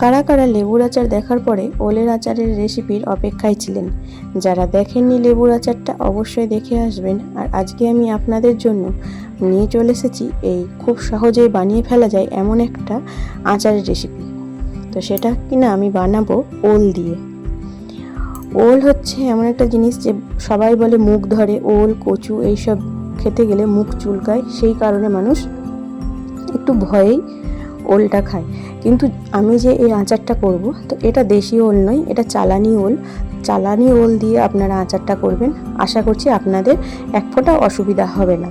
কারা কারা লেবুর আচার দেখার পরে ওলের আচারের রেসিপির অপেক্ষায় ছিলেন? যারা দেখেননি লেবুর আচারটা অবশ্যই দেখে আসবেন। আর আজকে আমি আপনাদের জন্য নিয়ে চলে এসেছি এই খুব সহজেই বানিয়ে ফেলা যায় এমন একটা আচারের রেসিপি। তো সেটা কিনা আমি বানাবো ওল দিয়ে। ওল হচ্ছে এমন একটা জিনিস যে সবাই বলে মুখ ধরে ওল, কচু এইসব খেতে গেলে মুখ চুলকায়। সেই কারণে মানুষ একটু ভয়েই ওলটা খায়। কিন্তু আমি যে এই আচারটা করব, তো এটা দেশি ওল নয়, এটা চালানি ওল। চালানি ওল দিয়ে আপনারা আচারটা করবেন। আশা করছি আপনাদের এক ফোঁটা অসুবিধা হবে না।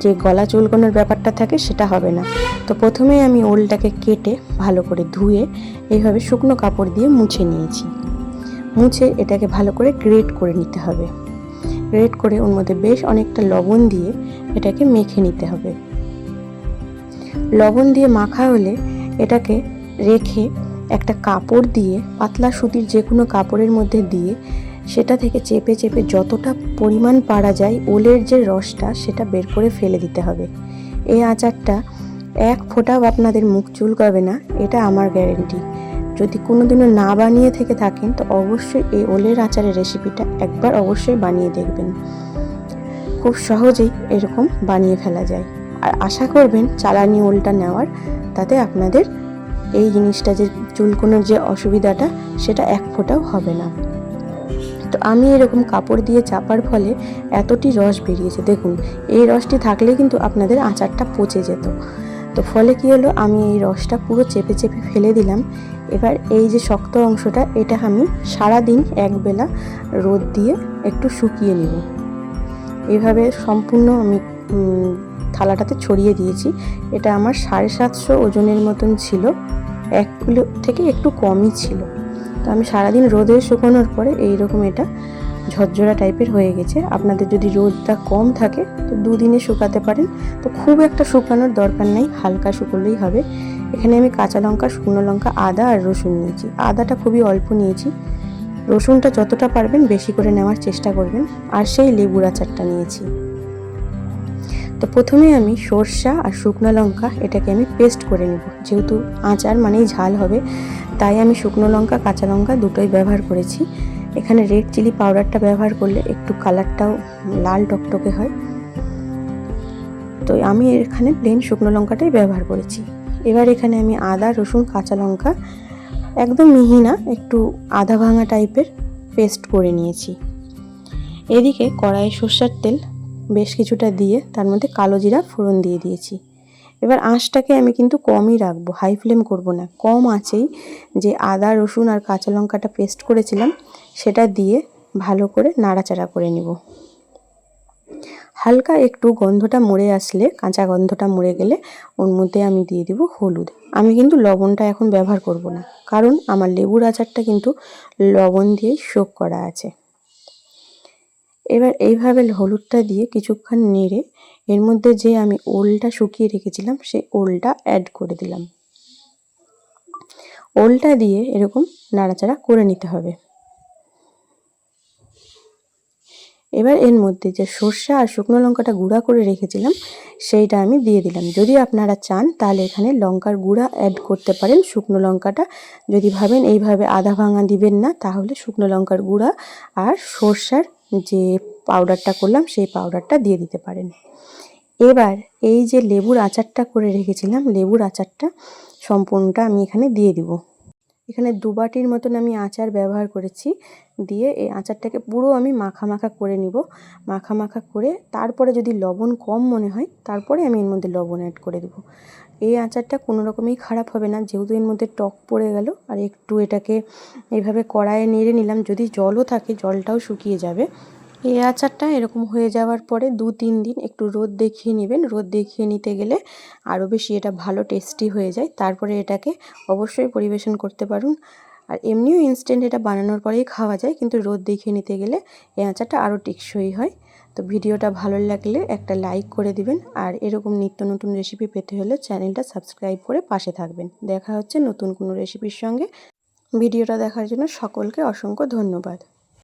যে গলা চুলকানোর ব্যাপারটা থাকে সেটা হবে না। তো প্রথমেই আমি ওলটাকে কেটে ভালো করে ধুয়ে এইভাবে শুকনো কাপড় দিয়ে মুছে নিয়েছি। মুছে এটাকে ভালো করে গ্রেট করে নিতে হবে। গ্রেট করে ওর মধ্যে বেশ অনেকটা লবণ দিয়ে এটাকে মেখে নিতে হবে। লবণ দিয়ে মাখা হলে এটাকে রেখে একটা কাপড় দিয়ে, পাতলা সুতির যে কোনো কাপড়ের মধ্যে দিয়ে, সেটা থেকে চেপে চেপে যতটা পরিমাণ পারা যায় ওলের যে রসটা, সেটা বের করে ফেলে দিতে হবে। এই আচারটা এক ফোঁটাও আপনাদের মুখ চুলকাবে না, এটা আমার গ্যারেন্টি। যদি কোনোদিনও না বানিয়ে থেকে থাকেন, তো অবশ্যই এই ওলের আচারের রেসিপিটা একবার অবশ্যই বানিয়ে দেখবেন। খুব সহজেই এরকম বানিয়ে ফেলা যায়। আর আশা করবেন চালানি ওলটা নেওয়ার, তাতে আপনাদের এই জিনিসটা যে চুলকোনোর যে অসুবিধাটা, সেটা এক ফোঁটাও হবে না। তো আমি এরকম কাপড় দিয়ে চাপার ফলে এতটি রস বেরিয়েছে। দেখুন, এই রসটি থাকলে কিন্তু আপনাদের আচারটা পচে যেত। তো ফলে কি হলো, আমি এই রসটা পুরো চেপে চেপে ফেলে দিলাম। এবার এই যে শক্ত অংশটা, এটা আমি সারা দিন একবেলা রোদ দিয়ে একটু শুকিয়ে নেব। এভাবে সম্পূর্ণ আমি থালাটাতে ছড়িয়ে দিয়েছি। এটা আমার সাড়ে সাতশো ওজনের মতন ছিল। এক কিলো থেকে একটু কমই ছিল। তো আমি সারাদিন রোদে শুকানোর পরে এইরকম এটা ঝরঝরা টাইপের হয়ে গেছে। আপনাদের যদি রোদটা কম থাকে, তো দুদিনে শুকাতে পারেন। তো খুব একটা শুকানোর দরকার নেই, হালকা শুকোলেই হবে। এখানে আমি কাঁচা লঙ্কা, শুকনো লঙ্কা, আদা আর রসুন নিয়েছি। আদাটা খুবই অল্প নিয়েছি। রসুনটা যতটা পারবেন বেশি করে নেওয়ার চেষ্টা করবেন। আর সেই লেবুর আচারটা নিয়েছি। তো প্রথমে আমি সর্ষা আর শুকনো লঙ্কা এটাকে আমি পেস্ট করে নেব। যেহেতু আচার মানেই ঝাল হবে, তাই আমি শুকনো লঙ্কা, কাঁচা লঙ্কা দুটোই ব্যবহার করেছি। এখানে রেড চিলি পাউডারটা ব্যবহার করলে একটু কালারটাও লাল টকটকে হয়। তো আমি এখানে প্লেন শুকনো লঙ্কাটাই ব্যবহার করেছি। এবার এখানে আমি আদা, রসুন, কাঁচা লঙ্কা, একদম মিহি না, একটু আধা ভাঙা টাইপের পেস্ট করে নিয়েছি। এদিকে কড়াইয়ে সর্ষার তেল বেশ কিছুটা দিয়ে তার মধ্যে কালো জিরা ফোড়ন দিয়ে দিয়েছি। এবার আঁচটাকে আমি কিন্তু কমই রাখব হাই ফ্লেম করব না। কম আঁচেই যে আদা, রসুন আর কাঁচা লঙ্কাটা পেস্ট করেছিলাম, সেটা দিয়ে ভালো করে নাড়াচাড়া করে নেব। হালকা একটু গন্ধটা মরে আসলে, কাঁচা গন্ধটা মরে গেলে ওর মধ্যে আমি দিয়ে দিব হলুদ। আমি কিন্তু লবণটা এখন ব্যবহার করব না, কারণ আমার লেবুর আচারটা কিন্তু লবণ দিয়েই শোক করা আছে। এবার এইভাবে হলুদটা দিয়ে কিছুক্ষণ নেড়ে, এর মধ্যে যে আমি ওলটা শুকিয়ে রেখেছিলাম, সেই ওলটা অ্যাড করে দিলাম। ওলটা দিয়ে এরকম নাড়াচাড়া করে নিতে হবে। এবার এর মধ্যে যে সর্ষা আর শুকনো লঙ্কাটা গুঁড়া করে রেখেছিলাম, সেইটা আমি দিয়ে দিলাম। যদি আপনারা চান, তাহলে এখানে লঙ্কার গুঁড়া অ্যাড করতে পারেন। শুকনো লঙ্কাটা যদি ভাবেন এইভাবে আধা ভাঙা দিবেন না, তাহলে শুকনো লঙ্কার গুঁড়া আর সর্ষার যে পাউডারটা করলাম, সেই পাউডারটা দিয়ে দিতে পারেন। এবার এই যে লেবুর আচারটা করে রেখেছিলাম, লেবুর আচারটা সম্পূর্ণটা আমি এখানে দিয়ে দিব। এখানে দু বাটির মতন আমি আচার ব্যবহার করেছি। দিয়ে এই আচারটাকে পুরো আমি মাখা মাখা করে নিব। মাখা মাখা করে তারপরে যদি লবণ কম মনে হয়, তারপরে আমি এর মধ্যে লবণ অ্যাড করে দেবো। এই আচারটা কোনো রকমই খারাপ হবে না, যেহেতু এর মধ্যে টক পড়ে গেল। আর একটু এটাকে এইভাবে কড়াইয়ে নেড়ে নিলাম, যদি জলও থাকে, জলটাও শুকিয়ে যাবে। এই আচারটা এরকম হয়ে যাওয়ার পরে দু তিন দিন একটু রোদ দেখিয়ে নেবেন। রোদ দেখিয়ে নিতে গেলে আরও বেশি এটা ভালো টেস্টি হয়ে যায়। তারপরে এটাকে অবশ্যই পরিবেশন করতে পারুন। আর এমনিও ইনস্ট্যান্ট এটা বানানোর পরেই খাওয়া যায়, কিন্তু রোদ দেখিয়ে নিতে গেলে এই আচারটা আরও টেকসই হয়। তো ভিডিওটা ভালো লাগলে একটা লাইক করে দিবেন। আর এরকম নিত্য নতুন রেসিপি পেতে হলে চ্যানেলটা সাবস্ক্রাইব করে পাশে থাকবেন। দেখা হচ্ছে নতুন কোনো রেসিপির সঙ্গে। ভিডিওটা দেখার জন্য সকলকে অসংখ্য ধন্যবাদ।